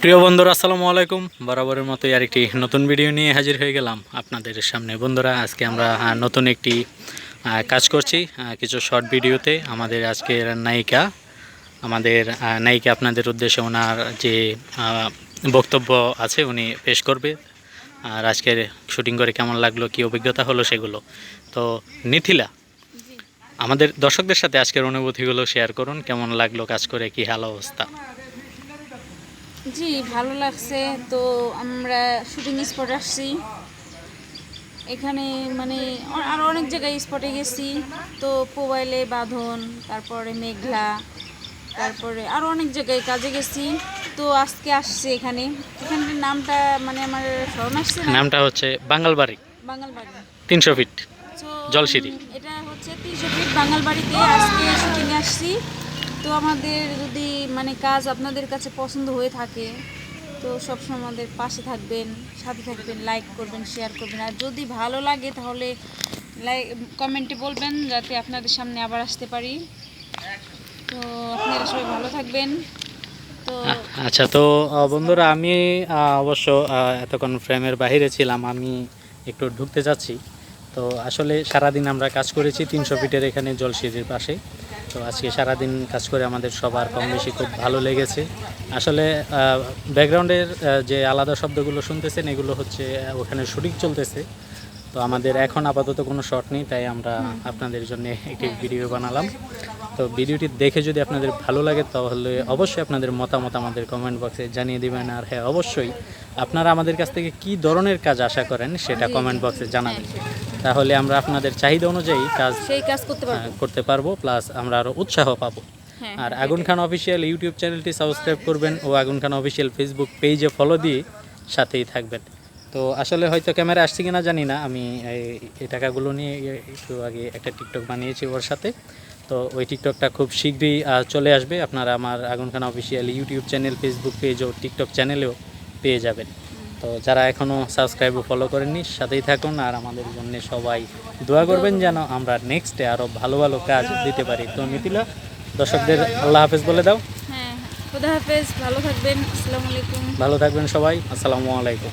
প্রিয় বন্ধুরা আসসালামু আলাইকুম। বরাবরের মতো আর একটি নতুন ভিডিও নিয়ে হাজির হয়ে গেলাম আপনাদের সামনে। বন্ধুরা আজকে আমরা নতুন একটি কাজ করছি কিছু শর্ট ভিডিওতে আমাদের আজকের নায়িকা আমাদের নায়িকা আপনাদের উদ্দেশ্যে ওনার যে বক্তব্য আছে উনি পেশ করবে। আর আজকের শুটিং করে কেমন লাগল কি অভিজ্ঞতা হলো সেগুলো। তো নিথিলা আমাদের দর্শকদের সাথে আজকের অনুভূতিগুলো শেয়ার করুন। কেমন লাগল কাজ করে কি হাল অবস্থা? জি ভালো লাগছে। তো আমরা শুটিং স্পট আসছি। এখানে মানে আরও অনেক জায়গায় স্পটে গেছি। তো মোবাইলে বাঁধন তারপরে মেঘলা তারপরে আরও অনেক জায়গায় কাজে গেছি। তো আজকে আসছে এখানে। এখানটার নামটা মানে আমার স্মরণ আসছে নামটা হচ্ছে বাঙালবাড়ি বাঙালবাড়ি তিনশো ফিট জলসিঁড়ি। এটা হচ্ছে তিনশো ফিট বাঙালবাড়িতে আজকে শুটিংয়ে আসছি। তো আমাদের যদি মানে কাজ আপনাদের কাছে পছন্দ হয়ে থাকে তো সবসময় আমাদের পাশে থাকবেন সাথে থাকবেন লাইক করবেন শেয়ার করবেন। আর যদি ভালো লাগে তাহলে লাইক কমেন্টে বলবেন যাতে আপনাদের সামনে আবার আসতে পারি। তো আপনারা সবাই ভালো থাকবেন। তো আচ্ছা তো বন্ধুরা আমি অবশ্য এতক্ষণ ফ্রেমের বাইরে ছিলাম আমি একটু ঢুকতে যাচ্ছি তো আসলে সারাদিন আমরা কাজ করেছি তিনশো ফিটের এখানে জলসিঁড়ির পাশে। তো আজকে সারাদিন কাজ করে আমাদের সবার কম বেশি খুব ভালো লেগেছে। আসলে ব্যাকগ্রাউন্ডের যে আলাদা শব্দগুলো শুনতেছেন এগুলো হচ্ছে ওখানে শুটিং চলতেছে। তো আমাদের এখন আপাতত কোনো শট নেই তাই আমরা আপনাদের জন্য একটি ভিডিও বানালাম। তো ভিডিওটি দেখে যদি আপনাদের ভালো লাগে তাহলে অবশ্যই আপনাদের মতামত আমাদের কমেন্ট বক্সে জানিয়ে দিবেন। আর হ্যাঁ অবশ্যই আপনারা আমাদের কাছ থেকে কি ধরনের কাজ আশা করেন সেটা কমেন্ট বক্সে জানাবেন। তাহলে আমরা আপনাদের চাহিদা অনুযায়ী কাজ সেই কাজ করতে পারব। করতে পারব প্লাস আমরা আরও উৎসাহ পাবো। হ্যাঁ আর আগুন খান অফিসিয়াল ইউটিউব চ্যানেলটি সাবস্ক্রাইব করবেন ও আগুন খান অফিসিয়াল ফেসবুক পেজে ফলো দিয়ে সাথেই থাকবেন। তো আসলে হয়তো ক্যামেরা আসছে কিনা জানি না আমি এই- এই টাকাগুলো নিয়ে একটু আগে একটা টিকটক বানিয়েছি ওর সাথে। তো ওই টিকটকটা খুব শীঘ্রই চলে আসবে আপনারা আমার Agun Khan official YouTube channel Facebook page ও টিকটক চ্যানেলেও পেয়ে যাবেন। তো যারা এখনও সাবস্ক্রাইব ও ফলো করেননি সাথেই থাকুন আর আমাদের জন্য সবাই দোয়া করবেন যেন আমরা নেক্সটে আরও ভালো ভালো কাজ দিতে পারি। তো মিথিলা দর্শকদের আল্লাহ হাফেজ বলে দাও। হ্যাঁ। খুদা হাফেজ ভালো থাকবেন। আসসালামু আলাইকুম। ভালো থাকবেন সবাই। আসসালামু আলাইকুম।